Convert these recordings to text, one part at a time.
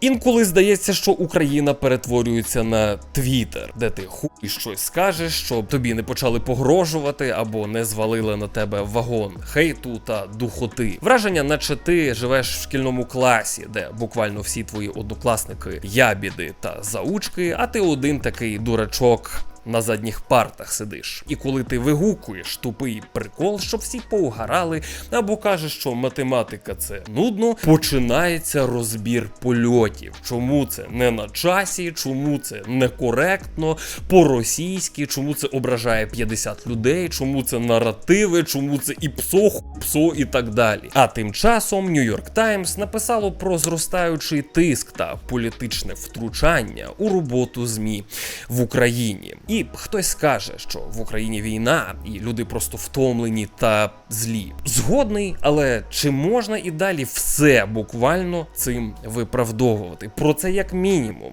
Інколи здається, що Україна перетворюється на Твіттер, де ти хуй щось скажеш, щоб тобі не почали погрожувати або не звалили на тебе вагон хейту та духоти. Враження, наче ти живеш в шкільному класі, де буквально всі твої однокласники ябіди та заучки, а ти один такий дурачок. На задніх партах сидиш, і коли ти вигукуєш тупий прикол, щоб всі поугарали, або кажеш, що математика це нудно, починається розбір польотів. Чому це не на часі, чому це некоректно, по-російськи, чому це ображає 50 людей, чому це наративи, чому це і псо, псо і так далі. А тим часом York Times написало про зростаючий тиск та політичне втручання у роботу ЗМІ в Україні. І хтось скаже, що в Україні війна, і люди просто втомлені та злі. Згодний, але чи можна і далі все буквально цим виправдовувати? Про це як мінімум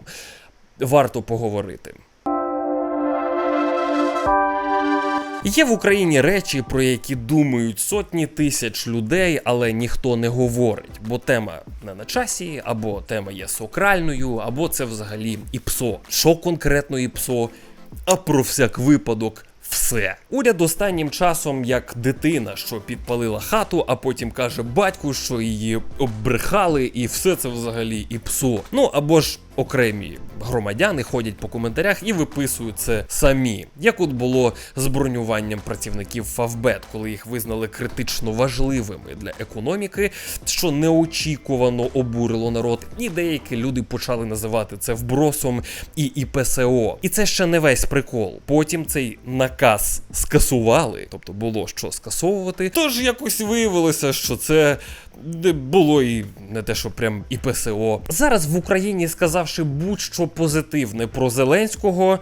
варто поговорити. Є в Україні речі, про які думають сотні тисяч людей, але ніхто не говорить, бо тема не на часі, або тема є сакральною, або це взагалі ІПСО. Що конкретно ІПСО? А про всяк випадок. Все. Уряд останнім часом як дитина, що підпалила хату, а потім каже батьку, що її оббрехали, і все це взагалі і псо. Ну або ж окремі громадяни ходять по коментарях і виписують це самі. Як от було з бронюванням працівників Фавбет, коли їх визнали критично важливими для економіки, що неочікувано обурило народ, і деякі люди почали називати це вбросом і ІПСО. І це ще не весь прикол. Потім цей наказ скасували, тобто було що скасовувати. Тож якось виявилося, що це не було і не те, що прям і ПСО. Зараз в Україні, сказавши будь-що позитивне про Зеленського.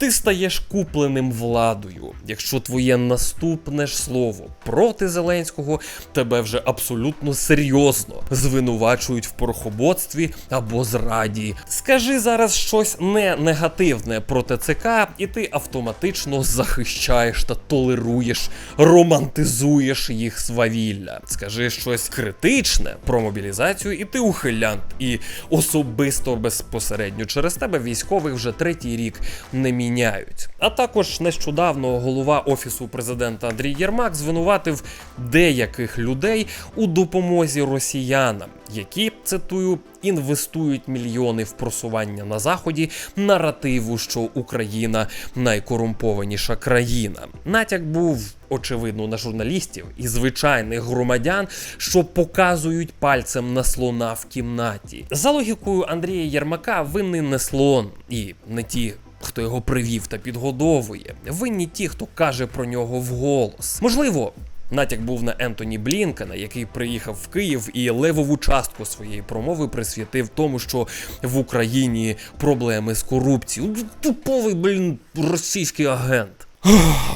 Ти стаєш купленим владою. Якщо твоє наступне ж слово проти Зеленського, тебе вже абсолютно серйозно звинувачують в порохоботстві або зраді. Скажи зараз щось не негативне про ТЦК, і ти автоматично захищаєш та толеруєш, романтизуєш їх свавілля. Скажи щось критичне про мобілізацію, і ти ухилянт. І особисто безпосередньо через тебе військових вже третій рік не міняють. А також нещодавно голова офісу президента Андрій Єрмак звинуватив деяких людей у допомозі росіянам, які цитую. Інвестують мільйони в просування на заході наративу, що Україна найкорумпованіша країна. Натяк був очевидно на журналістів і звичайних громадян, що показують пальцем на слона в кімнаті. За логікою Андрія Єрмака, винний не слон і не ті. Хто його привів та підгодовує, винні ті, хто каже про нього вголос. Можливо, натяк був на Ентоні Блінкена, який приїхав в Київ і левову частку своєї промови присвятив тому, що в Україні проблеми з корупцією. Туповий блін російський агент.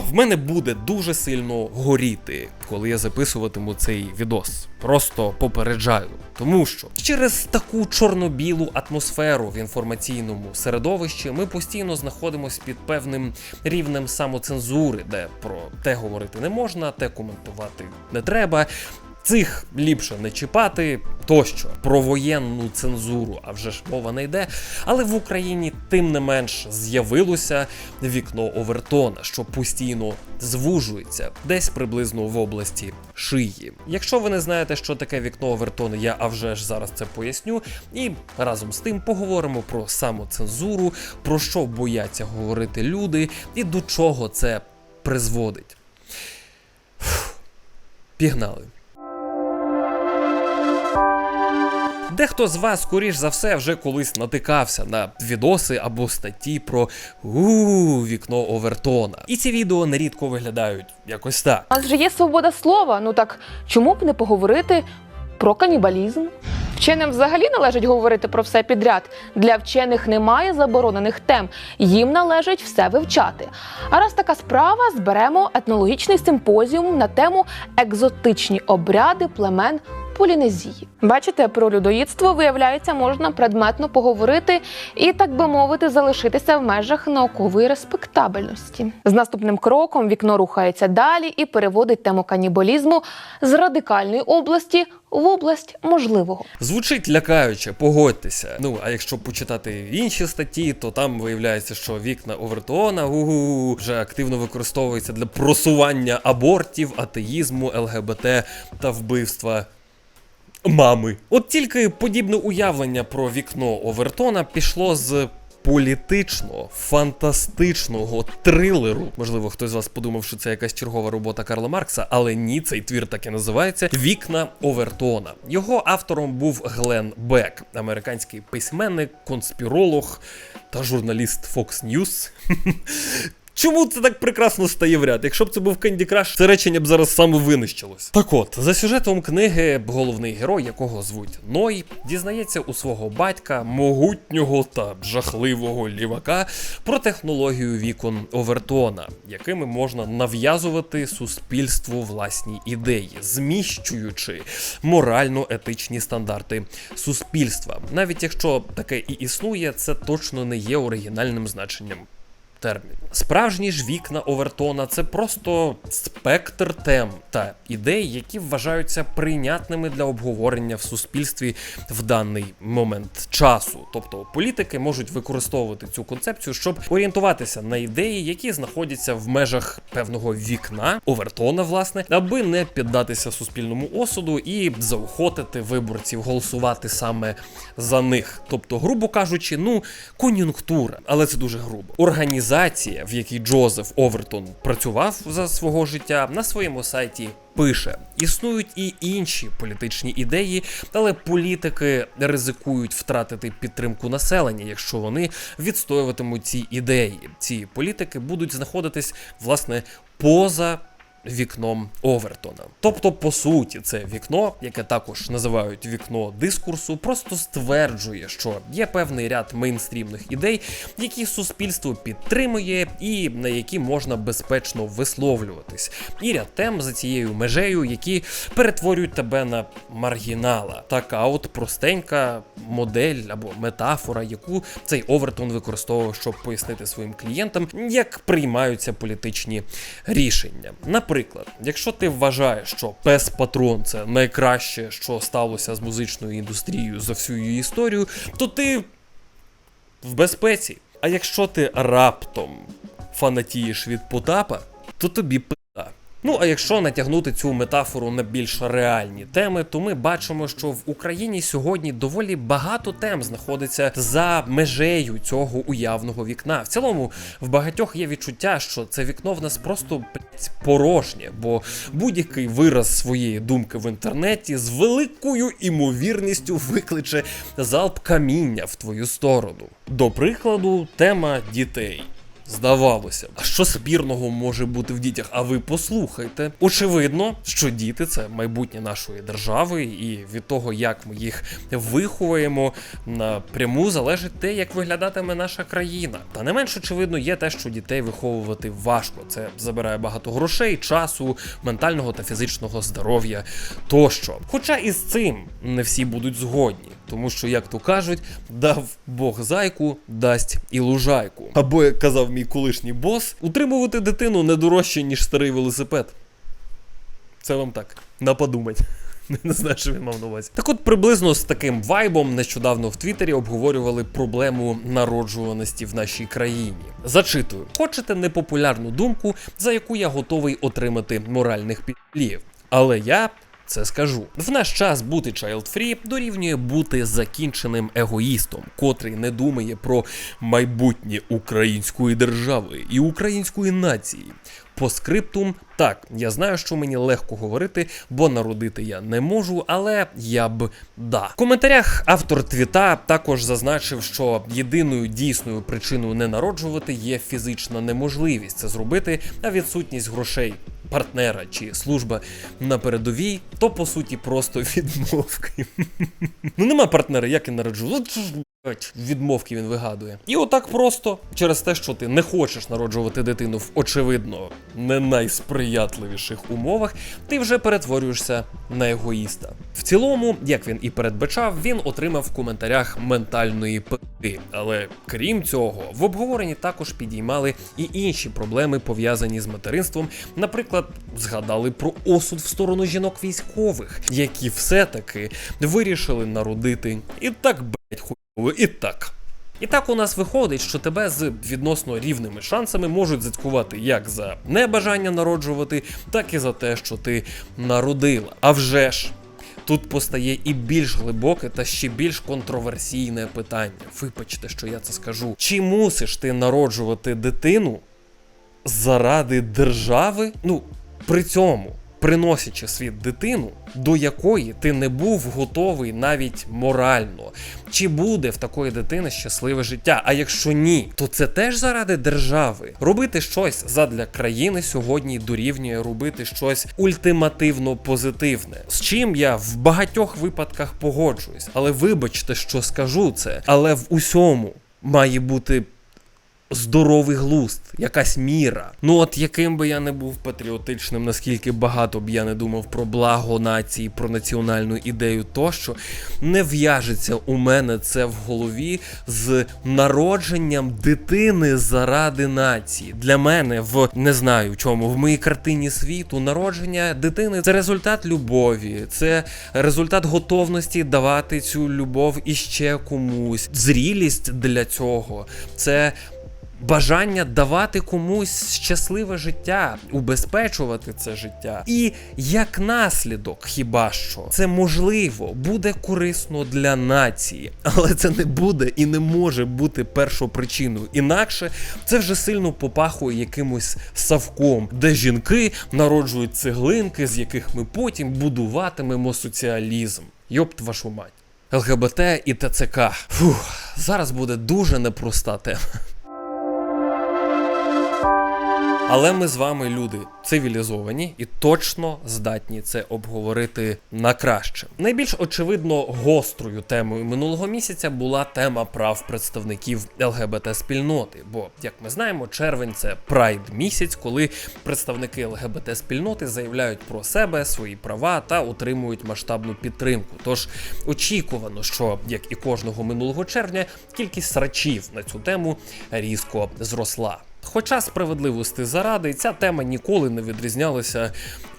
В мене буде дуже сильно горіти, коли я записуватиму цей відос. Просто попереджаю. Тому що через таку чорно-білу атмосферу в інформаційному середовищі ми постійно знаходимося під певним рівнем самоцензури, де про те говорити не можна, те коментувати не треба. Цих ліпше не чіпати тощо про воєнну цензуру, а вже ж мова не йде. Але в Україні тим не менш з'явилося вікно Овертона, що постійно звужується десь приблизно в області шиї. Якщо ви не знаєте, що таке вікно Овертона, я а вже ж зараз це поясню. І разом з тим поговоримо про самоцензуру, про що бояться говорити люди і до чого це призводить. Фух. Пігнали. Дехто з вас, скоріш за все, вже колись натикався на відоси або статті про у вікно Овертона. І ці відео нерідко виглядають якось так. У нас є свобода слова. Ну так чому б не поговорити про канібалізм? Вченим взагалі належить говорити про все підряд. Для вчених немає заборонених тем, їм належить все вивчати. А раз така справа, зберемо етнологічний симпозіум на тему екзотичні обряди племен Полінезії. Бачите, про людоїдство, виявляється, можна предметно поговорити і, так би мовити, залишитися в межах наукової респектабельності. З наступним кроком вікно рухається далі і переводить тему канібалізму з радикальної області в область можливого. Звучить лякаюче, погодьтеся. Ну а якщо почитати інші статті, то там виявляється, що вікна Овертона у вже активно використовуються для просування абортів, атеїзму, ЛГБТ та вбивства. Мами, от тільки подібне уявлення про вікно Овертона пішло з політично фантастичного трилеру. Можливо, хтось з вас подумав, що це якась чергова робота Карла Маркса, але ні, цей твір так і називається Вікна Овертона. Його автором був Глен Бек, американський письменник, конспіролог та журналіст Fox News. Чому це так прекрасно стає в ряд? Якщо б це був Candy Crush, це речення б зараз саме винищилось. Так от, за сюжетом книги, головний герой, якого звуть Ной, дізнається у свого батька, могутнього та жахливого лівака про технологію вікон Овертона, якими можна нав'язувати суспільству власні ідеї, зміщуючи морально-етичні стандарти суспільства. Навіть якщо таке і існує, це точно не є оригінальним значенням термін. Справжні ж вікна Овертона це просто спектр тем та ідей, які вважаються прийнятними для обговорення в суспільстві в даний момент часу. Тобто політики можуть використовувати цю концепцію, щоб орієнтуватися на ідеї, які знаходяться в межах певного вікна Овертона, власне, аби не піддатися суспільному осуду і заохотити виборців голосувати саме за них. Тобто, грубо кажучи, ну кон'юнктура, але це дуже грубо. Організація, в якій Джозеф Овертон працював за свого життя, на своєму сайті. Пише, існують і інші політичні ідеї, але політики ризикують втратити підтримку населення, якщо вони відстоюватимуть ці ідеї. Ці політики будуть знаходитись власне поза вікном Овертона. Тобто, по суті, це вікно, яке також називають вікно дискурсу, просто стверджує, що є певний ряд мейнстрімних ідей, які суспільство підтримує і на які можна безпечно висловлюватись. І ряд тем за цією межею, які перетворюють тебе на маргінала. Така от простенька модель або метафора, яку цей Овертон використовував, щоб пояснити своїм клієнтам, як приймаються політичні рішення. Наприклад, якщо ти вважаєш, що пес патрон це найкраще, що сталося з музичною індустрією за всю її історію, то ти в безпеці. А якщо ти раптом фанатієш від Потапа, то тобі. Ну а якщо натягнути цю метафору на більш реальні теми, то ми бачимо, що в Україні сьогодні доволі багато тем знаходиться за межею цього уявного вікна. В цілому, в багатьох є відчуття, що це вікно в нас просто порожнє, бо будь-який вираз своєї думки в інтернеті з великою імовірністю викличе залп каміння в твою сторону. До прикладу, тема дітей. Здавалося, а що спірного може бути в дітях? А ви послухайте. Очевидно, що діти це майбутнє нашої держави, і від того, як ми їх виховуємо, напряму залежить те, як виглядатиме наша країна. Та не менш очевидно є те, що дітей виховувати важко. Це забирає багато грошей, часу, ментального та фізичного здоров'я тощо. Хоча і з цим не всі будуть згодні. Тому що, як то кажуть, дав Бог зайку, дасть і лужайку. Або як казав мій колишній бос, утримувати дитину не дорожче, ніж старий велосипед. Це вам так, на подумать. Не знаю, що він мав на увазі. Так от приблизно з таким вайбом нещодавно в Твіттері обговорювали проблему народжуваності в нашій країні. Зачитую: хочете непопулярну думку, за яку я готовий отримати моральних підлів. Але я це скажу. В наш час бути child-free дорівнює бути закінченим егоїстом, котрий не думає про майбутнє української держави і української нації. По скриптум, так, я знаю, що мені легко говорити, бо народити я не можу, але я б да. В коментарях автор твіта також зазначив, що єдиною дійсною причиною не народжувати є фізична неможливість це зробити, а відсутність грошей. Партнера чи служба на передовій, то по суті просто відмовки. ну нема партнера, як і народжу. Відмовки він вигадує. І отак просто через те, що ти не хочеш народжувати дитину в очевидно не найсприятливіших умовах, ти вже перетворюєшся на егоїста. В цілому, як він і передбачав, він отримав в коментарях ментальної пи. Але крім цього, в обговоренні також підіймали і інші проблеми пов'язані з материнством. Наприклад, згадали про осуд в сторону жінок військових, які все-таки вирішили народити і так хуйово, і так. І так у нас виходить, що тебе з відносно рівними шансами можуть зацькувати як за небажання народжувати, так і за те, що ти народила. А вже ж. Тут постає і більш глибоке та ще більш контроверсійне питання. Вибачте, що я це скажу. Чи мусиш ти народжувати дитину заради держави? Ну, при цьому приносячи світ дитину, до якої ти не був готовий навіть морально. Чи буде в такої дитини щасливе життя? А якщо ні, то це теж заради держави. Робити щось задля країни сьогодні дорівнює робити щось ультимативно позитивне. З чим я в багатьох випадках погоджуюсь. Але вибачте, що скажу це, але в усьому має бути здоровий глузд, якась міра. Ну от яким би я не був патріотичним, наскільки багато б я не думав про благо нації, про національну ідею тощо, не в'яжеться у мене це в голові з народженням дитини заради нації. Для мене в не знаю чому, в моїй картині світу народження дитини це результат любові, це результат готовності давати цю любов іще комусь. Зрілість для цього це бажання давати комусь щасливе життя, убезпечувати це життя. І як наслідок, хіба що це можливо буде корисно для нації, але це не буде і не може бути першопричиною. Інакше це вже сильно попахує якимось савком, де жінки народжують цеглинки, з яких ми потім будуватимемо соціалізм. Йопт вашу мать. ЛГБТ і ТЦК. Фух, зараз буде дуже непроста тема. Але ми з вами люди цивілізовані і точно здатні це обговорити на краще. Найбільш очевидно гострою темою минулого місяця була тема прав представників ЛГБТ спільноти. Бо, як ми знаємо, червень це прайд місяць, коли представники ЛГБТ спільноти заявляють про себе, свої права та отримують масштабну підтримку. Тож очікувано, що як і кожного минулого червня, кількість срачів на цю тему різко зросла. Хоча справедливості заради ця тема ніколи не відрізнялася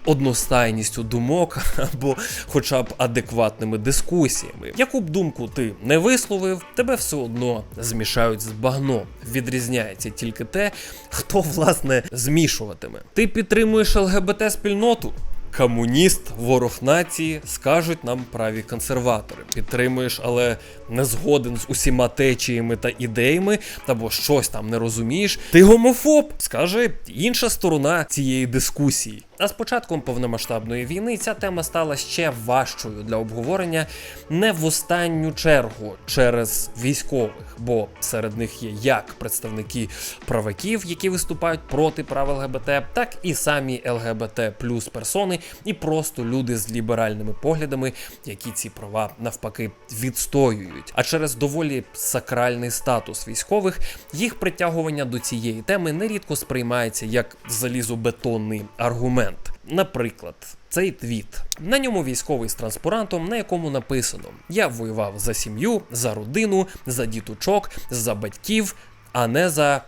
одностайністю думок або хоча б адекватними дискусіями. Яку б думку ти не висловив, тебе все одно змішають з багном. Відрізняється тільки те, хто власне змішуватиме. Ти підтримуєш ЛГБТ спільноту. Комуніст, ворог нації, скажуть нам праві консерватори. Підтримуєш, але не згоден з усіма течіями та ідеями, або щось там не розумієш. Ти гомофоб, скаже інша сторона цієї дискусії. А з початком повномасштабної війни ця тема стала ще важчою для обговорення не в останню чергу через військових, бо серед них є як представники праваків, які виступають проти прав ЛГБТ, так і самі ЛГБТ плюс персони, і просто люди з ліберальними поглядами, які ці права навпаки відстоюють. А через доволі сакральний статус військових їх притягування до цієї теми нерідко сприймається як залізобетонний аргумент. Наприклад, цей твіт. На ньому військовий з транспарантом, на якому написано: Я воював за сім'ю, за родину, за діточок, за батьків, а не за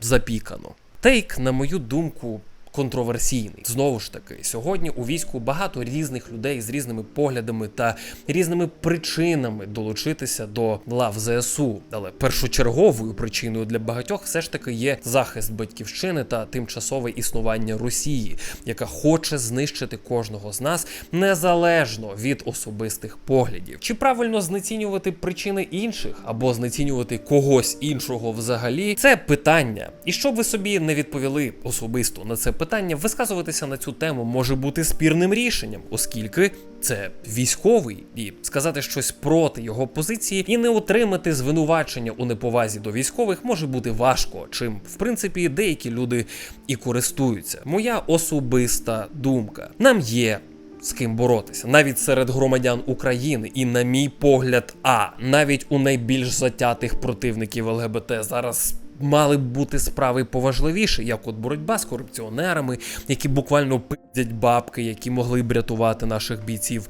запікано. Тейк, на мою думку, контроверсійний. Знову ж таки, сьогодні у війську багато різних людей з різними поглядами та різними причинами долучитися до лав ЗСУ. Але першочерговою причиною для багатьох все ж таки є захист батьківщини та тимчасове існування Росії, яка хоче знищити кожного з нас незалежно від особистих поглядів. Чи правильно знецінювати причини інших або знецінювати когось іншого взагалі? Це питання. І щоб ви собі не відповіли особисто на це питання, висказуватися на цю тему може бути спірним рішенням, оскільки це військовий, і сказати щось проти його позиції і не отримати звинувачення у неповазі до військових може бути важко, чим в принципі деякі люди і користуються. Моя особиста думка. Нам є з ким боротися, навіть серед громадян України, і, на мій погляд, а навіть у найбільш затятих противників ЛГБТ зараз. Мали б бути справи поважливіші, як от боротьба з корупціонерами, які буквально пиздять бабки, які могли б рятувати наших бійців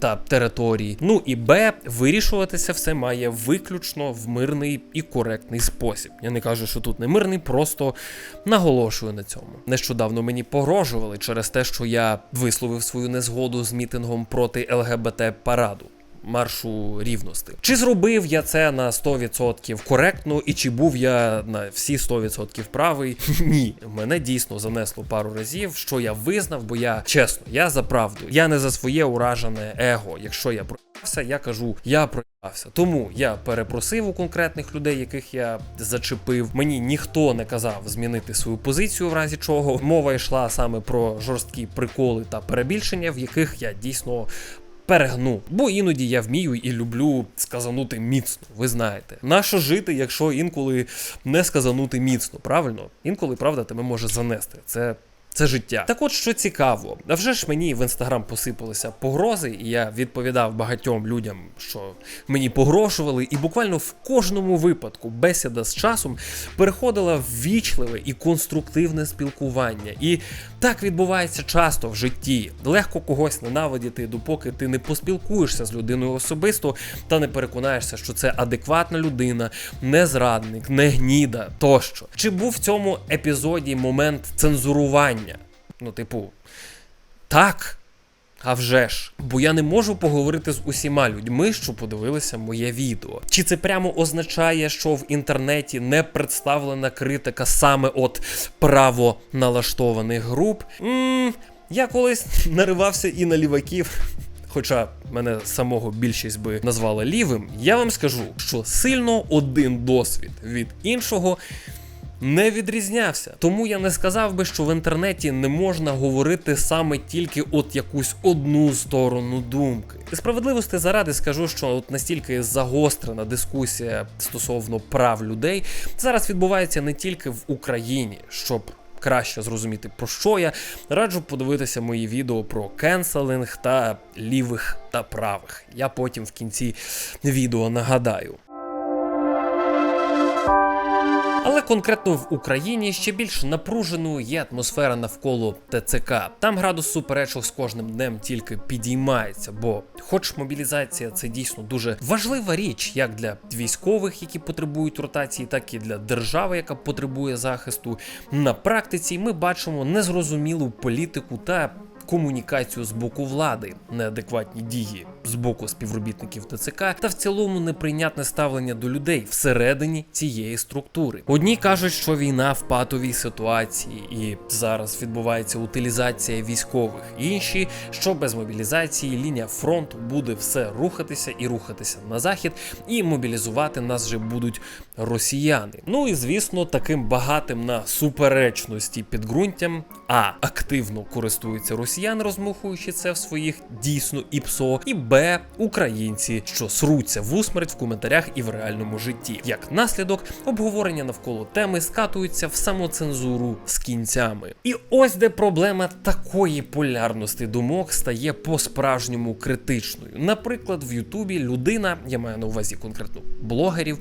та території. Ну і Б, вирішуватися все має виключно в мирний і коректний спосіб. Я не кажу, що тут не мирний, просто наголошую на цьому. Нещодавно мені погрожували через те, що я висловив свою незгоду з мітингом проти ЛГБТ параду. Маршу рівності. Чи зробив я це на 100% коректно, і чи був я на всі 100% правий? Ні, мене дійсно занесло пару разів, що я визнав, бо я чесно, я за правду. Я не за своє уражене его. Якщо я проявився, я кажу, я проявився. Тому я перепросив у конкретних людей, яких я зачепив. Мені ніхто не казав змінити свою позицію, в разі чого мова йшла саме про жорсткі приколи та перебільшення, в яких я дійсно перегну. Бо іноді я вмію і люблю сказанути міцно. Ви знаєте, нащо жити, якщо інколи не сказанути міцно, правильно? Інколи правда тебе може занести. Це. Це життя. Так от що цікаво, а вже ж мені в інстаграм посипалися погрози, і я відповідав багатьом людям, що мені погрожували, і буквально в кожному випадку бесіда з часом переходила в вічливе і конструктивне спілкування. І так відбувається часто в житті. Легко когось ненавидіти, допоки ти не поспілкуєшся з людиною особисто та не переконаєшся, що це адекватна людина, не зрадник, не гніда тощо. Чи був в цьому епізоді момент цензурування? Ну, типу, так. А вже ж, бо я не можу поговорити з усіма людьми, що подивилися моє відео. Чи це прямо означає, що в інтернеті не представлена критика саме от право налаштованих груп? м я колись наривався і на ліваків. Хоча мене самого більшість би назвала лівим, я вам скажу, що сильно один досвід від іншого не відрізнявся. Тому я не сказав би, що в інтернеті не можна говорити саме тільки от якусь одну сторону думки. І справедливості заради скажу, що от настільки загострена дискусія стосовно прав людей зараз відбувається не тільки в Україні, щоб. Краще зрозуміти про що я раджу подивитися мої відео про кенселинг та лівих та правих. Я потім в кінці відео нагадаю. Але конкретно в Україні ще більш напруженою є атмосфера навколо ТЦК. Там градус суперечок з кожним днем тільки підіймається, бо, хоч мобілізація це дійсно дуже важлива річ, як для військових, які потребують ротації, так і для держави, яка потребує захисту. На практиці ми бачимо незрозумілу політику та комунікацію з боку влади, неадекватні дії з боку співробітників ТЦК та в цілому неприйнятне ставлення до людей всередині цієї структури. Одні кажуть, що війна в патовій ситуації, і зараз відбувається утилізація військових. Інші, що без мобілізації лінія фронту буде все рухатися і рухатися на захід, і мобілізувати нас вже будуть росіяни. Ну і звісно, таким багатим на суперечності підґрунтям, а активно користуються росіяни, розмухуючи це в своїх дійсно ІПСО, і Б українці, що сруться в усмерть в коментарях і в реальному житті. Як наслідок, обговорення навколо теми скатуються в самоцензуру з кінцями. І ось де проблема такої полярності думок стає по-справжньому критичною. Наприклад, в Ютубі людина, я маю на увазі конкретно блогерів,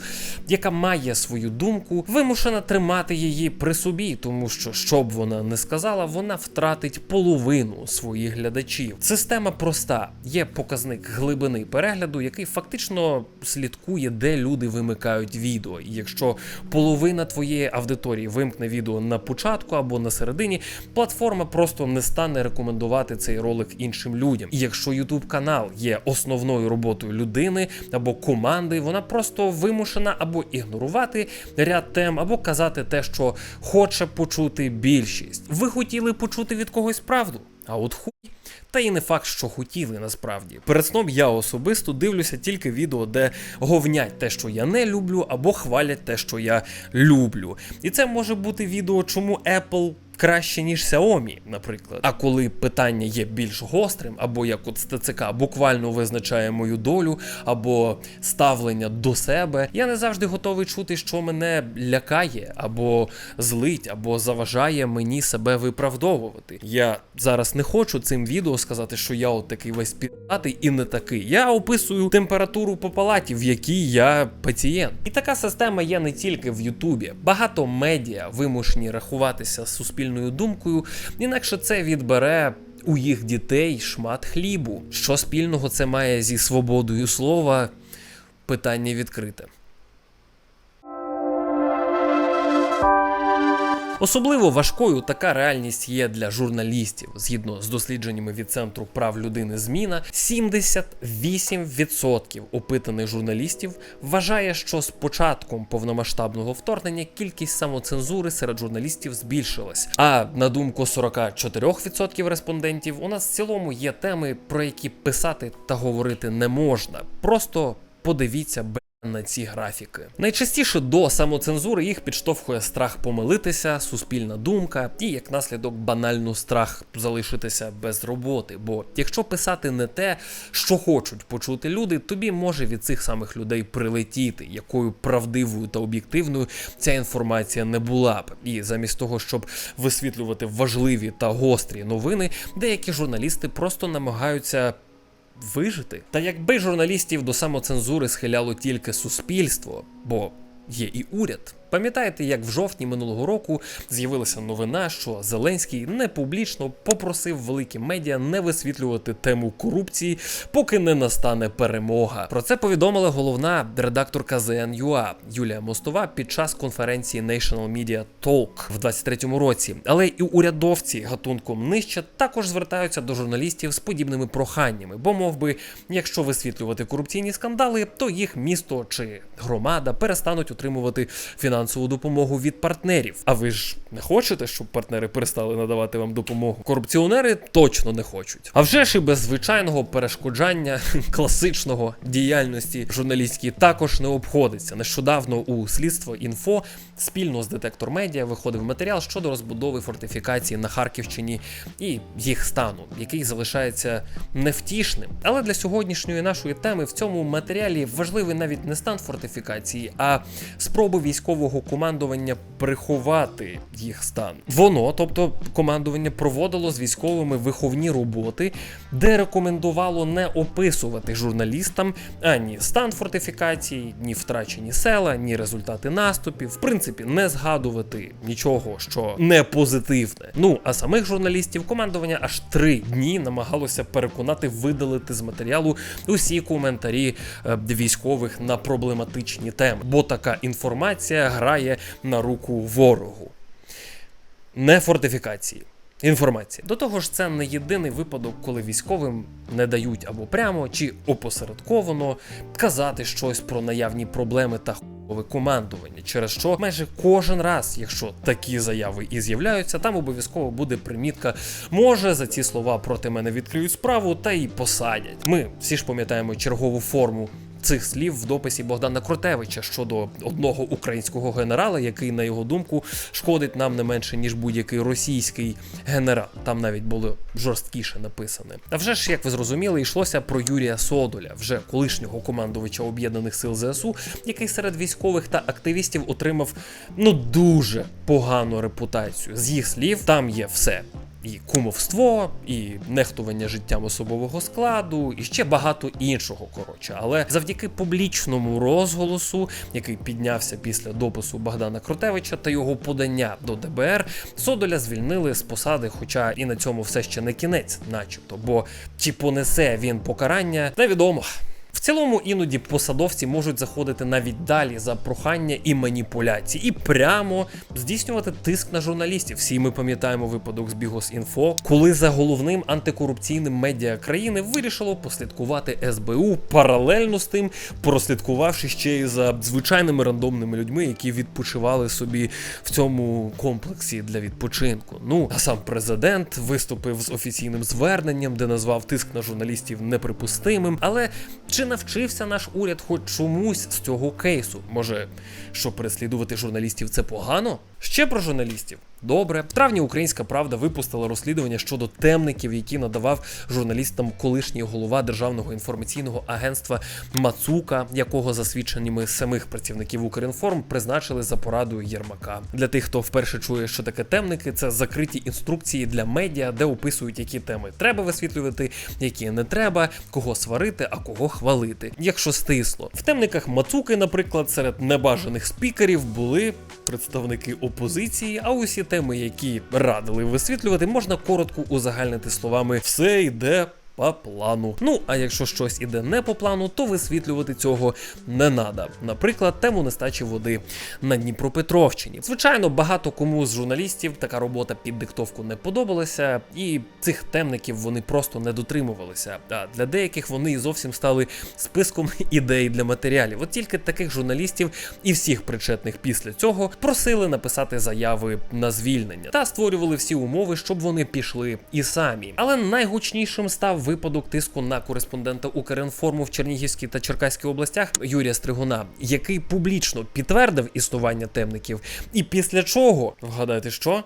яка має свою думку, вимушена тримати її при собі, тому що що б вона не сказала, вона втратить половину своїх глядачів. Система проста: є показник глибини перегляду, який фактично слідкує, де люди вимикають відео. І якщо половина твоєї аудиторії вимкне відео на початку або на середині, платформа просто не стане рекомендувати цей ролик іншим людям. І якщо YouTube канал є основною роботою людини або команди, вона просто вимушена або ігнорувати ряд тем, або казати те, що хоче почути більшість. Ви хотіли почути від когось правду? А от хуй. Та і не факт, що хотіли насправді. Перед сном я особисто дивлюся тільки відео, де говнять те, що я не люблю, або хвалять те, що я люблю. І це може бути відео, чому Apple. Краще ніж Xiaomi, наприклад. А коли питання є більш гострим, або як от ТЦК буквально визначає мою долю, або ставлення до себе, я не завжди готовий чути, що мене лякає, або злить, або заважає мені себе виправдовувати. Я зараз не хочу цим відео сказати, що я от такий весь піддатий і не такий. Я описую температуру по палаті, в якій я пацієнт. І така система є не тільки в Ютубі. Багато медіа вимушені рахуватися з суспільною думкою, інакше це відбере. У їх дітей шмат хлібу. Що спільного це має зі свободою слова? Питання відкрите. Особливо важкою така реальність є для журналістів. Згідно з дослідженнями від центру прав людини Зміна, 78% опитаних журналістів вважає, що з початком повномасштабного вторгнення кількість самоцензури серед журналістів збільшилась. А на думку 44% респондентів, у нас в цілому є теми, про які писати та говорити не можна. Просто подивіться б. На ці графіки найчастіше до самоцензури їх підштовхує страх помилитися, суспільна думка і як наслідок банально страх залишитися без роботи. Бо якщо писати не те, що хочуть почути люди, тобі може від цих самих людей прилетіти, якою правдивою та об'єктивною ця інформація не була б. І замість того, щоб висвітлювати важливі та гострі новини, деякі журналісти просто намагаються вижити. Та якби журналістів до самоцензури схиляло тільки суспільство, бо є і уряд. Пам'ятаєте, як в жовтні минулого року з'явилася новина, що Зеленський не публічно попросив великі медіа не висвітлювати тему корупції, поки не настане перемога. Про це повідомила головна редакторка ЗНЮА Юлія Мостова під час конференції National Media Talk в 23-му році. Але і урядовці гатунком нижче також звертаються до журналістів з подібними проханнями, бо мов би, якщо висвітлювати корупційні скандали, то їх місто чи громада перестануть отримувати фінансову фінансову допомогу від партнерів. А ви ж не хочете, щоб партнери перестали надавати вам допомогу? Корупціонери точно не хочуть. А вже ж і без звичайного перешкоджання класичного діяльності журналістській також не обходиться. Нещодавно у слідство інфо спільно з детектор медіа виходив матеріал щодо розбудови фортифікації на Харківщині і їх стану, який залишається невтішним. Але для сьогоднішньої нашої теми в цьому матеріалі важливий навіть не стан фортифікації, а спроби військового командування приховати їх стан. Воно, тобто командування, проводило з військовими виховні роботи, де рекомендувало не описувати журналістам ані стан фортифікації, ні втрачені села, ні результати наступів. В принципі, не згадувати нічого, що не позитивне. Ну а самих журналістів командування аж три дні намагалося переконати видалити з матеріалу усі коментарі е, військових на проблематичні теми, бо така інформація грає на руку ворогу. Не фортифікації. Інформація. До того ж, це не єдиний випадок, коли військовим не дають або прямо чи опосередковано казати щось про наявні проблеми та хуйове командування, через що майже кожен раз, якщо такі заяви і з'являються, там обов'язково буде примітка. Може за ці слова проти мене відкриють справу та й посадять. Ми всі ж пам'ятаємо чергову форму цих слів в дописі Богдана Кротевича щодо одного українського генерала, який, на його думку, шкодить нам не менше ніж будь-який російський генерал. Там навіть було жорсткіше написане. А вже ж, як ви зрозуміли, йшлося про Юрія Содоля, вже колишнього командувача об'єднаних сил ЗСУ, який серед військових та активістів отримав ну дуже погану репутацію. З їх слів там є все і кумовство, і нехтування життям особового складу, і ще багато іншого. Коротше, але завдяки публічному розголосу, який піднявся після допису Богдана Кротевича та його подання до ДБР, Содоля звільнили з посади, хоча і на цьому все ще не кінець, начебто. Бо чи понесе він покарання, невідомо. В цілому іноді посадовці можуть заходити навіть далі за прохання і маніпуляції, і прямо здійснювати тиск на журналістів. Всі ми пам'ятаємо випадок з Бігос.Інфо, коли за головним антикорупційним медіа країни вирішило послідкувати СБУ паралельно з тим, прослідкувавши ще й за звичайними рандомними людьми, які відпочивали собі в цьому комплексі для відпочинку. Ну а сам президент виступив з офіційним зверненням, де назвав тиск на журналістів неприпустимим. Але чи навчився наш уряд хоч чомусь з цього кейсу? Може, що переслідувати журналістів це погано? Ще про журналістів. Добре, в травні Українська Правда випустила розслідування щодо темників, які надавав журналістам колишній голова державного інформаційного агентства Мацука, якого за свідченнями самих працівників Укрінформ призначили за порадою Єрмака. Для тих, хто вперше чує, що таке темники, це закриті інструкції для медіа, де описують, які теми треба висвітлювати, які не треба, кого сварити, а кого хвалити. Якщо стисло, в темниках Мацуки, наприклад, серед небажаних спікерів були представники опозиції, а усі теми, які радили висвітлювати, можна коротко узагальнити словами все йде. По плану. Ну а якщо щось іде не по плану, то висвітлювати цього не надо. Наприклад, тему нестачі води на Дніпропетровщині. Звичайно, багато кому з журналістів така робота під диктовку не подобалася, і цих темників вони просто не дотримувалися. А для деяких вони зовсім стали списком ідей для матеріалів. От тільки таких журналістів і всіх причетних після цього просили написати заяви на звільнення та створювали всі умови, щоб вони пішли і самі. Але найгучнішим став випадок тиску на кореспондента Укрінформу в Чернігівській та Черкаській областях Юрія Стригуна, який публічно підтвердив існування темників, і після чого вгадайте, що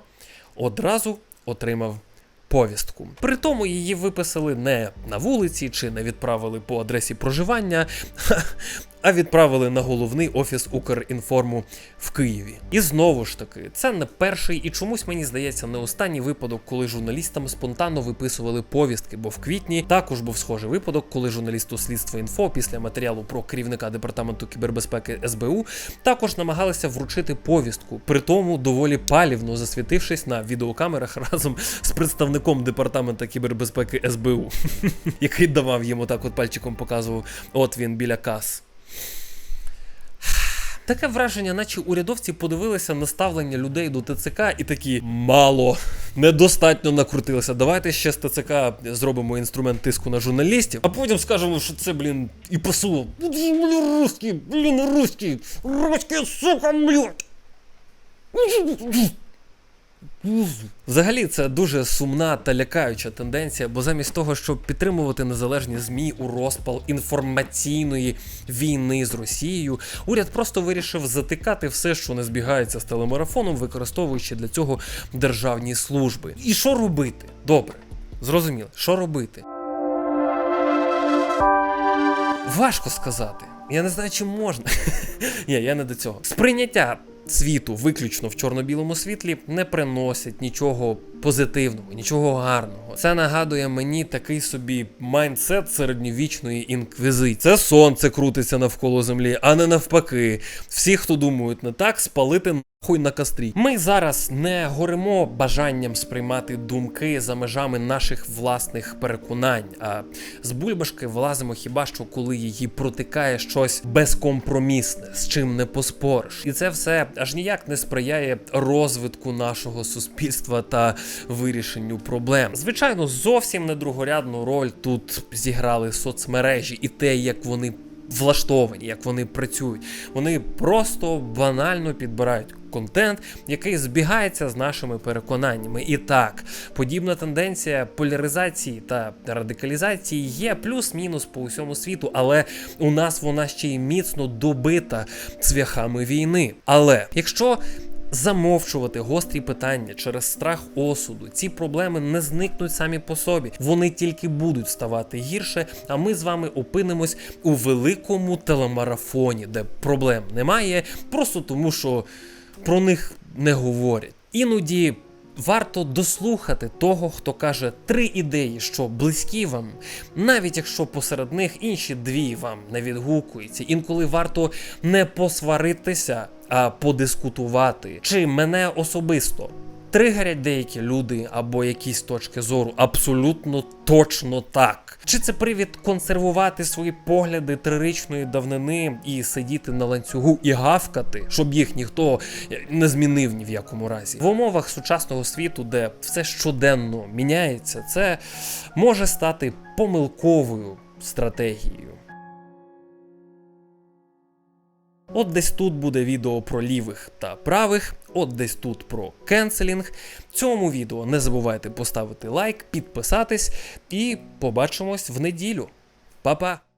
одразу отримав. Повістку. При тому її виписали не на вулиці чи не відправили по адресі проживання, а відправили на головний офіс Укрінформу в Києві. І знову ж таки, це не перший і чомусь мені здається не останній випадок, коли журналістам спонтанно виписували повістки. Бо в квітні також був схожий випадок, коли журналісту слідства інфо після матеріалу про керівника департаменту кібербезпеки СБУ також намагалися вручити повістку, при тому доволі палівно засвітившись на відеокамерах разом з представником департамента кібербезпеки СБУ, який давав йому так от пальчиком показував. От він біля кас. Таке враження, наче урядовці подивилися на ставлення людей до ТЦК і такі мало, недостатньо накрутилися. Давайте ще з ТЦК зробимо інструмент тиску на журналістів, а потім скажемо, що це, блін, і ПСУ. Блін, русські, блін, русські, русські, сука, блядь. Взагалі, це дуже сумна та лякаюча тенденція, бо замість того, щоб підтримувати незалежні ЗМІ у розпал інформаційної війни з Росією, уряд просто вирішив затикати все, що не збігається з телемарафоном, використовуючи для цього державні служби. І що робити? Добре, зрозуміло, що робити? Важко сказати. Я не знаю, чи можна. Ні, я не до цього. Сприйняття світу виключно в чорно-білому світлі не приносять нічого позитивного, нічого гарного. Це нагадує мені такий собі майндсет середньовічної інквізиції. Це сонце крутиться навколо землі, а не навпаки. Всі, хто думають не так, спалити нахуй на кострі. Ми зараз не горимо бажанням сприймати думки за межами наших власних переконань. А з бульбашки влазимо хіба що коли її протикає щось безкомпромісне, з чим не поспориш. І це все аж ніяк не сприяє розвитку нашого суспільства та вирішенню проблем. Звичайно, зовсім не другорядну роль тут зіграли соцмережі і те, як вони влаштовані, як вони працюють. Вони просто банально підбирають контент, який збігається з нашими переконаннями. І так, подібна тенденція поляризації та радикалізації є плюс-мінус по усьому світу, але у нас вона ще й міцно добита цвяхами війни. Але якщо замовчувати гострі питання через страх осуду. Ці проблеми не зникнуть самі по собі. Вони тільки будуть ставати гірше. А ми з вами опинимось у великому телемарафоні, де проблем немає, просто тому що про них не говорять. Іноді. Варто дослухати того, хто каже три ідеї, що близькі вам, навіть якщо посеред них інші дві вам не відгукуються. Інколи варто не посваритися, а подискутувати. Чи мене особисто тригерять деякі люди або якісь точки зору? Абсолютно точно так. Чи це привід консервувати свої погляди трирічної давнини і сидіти на ланцюгу і гавкати, щоб їх ніхто не змінив ні в якому разі? В умовах сучасного світу, де все щоденно міняється, це може стати помилковою стратегією. От десь тут буде відео про лівих та правих, от десь тут про кенселінг. Цьому відео не забувайте поставити лайк, підписатись і побачимось в неділю. Па-па!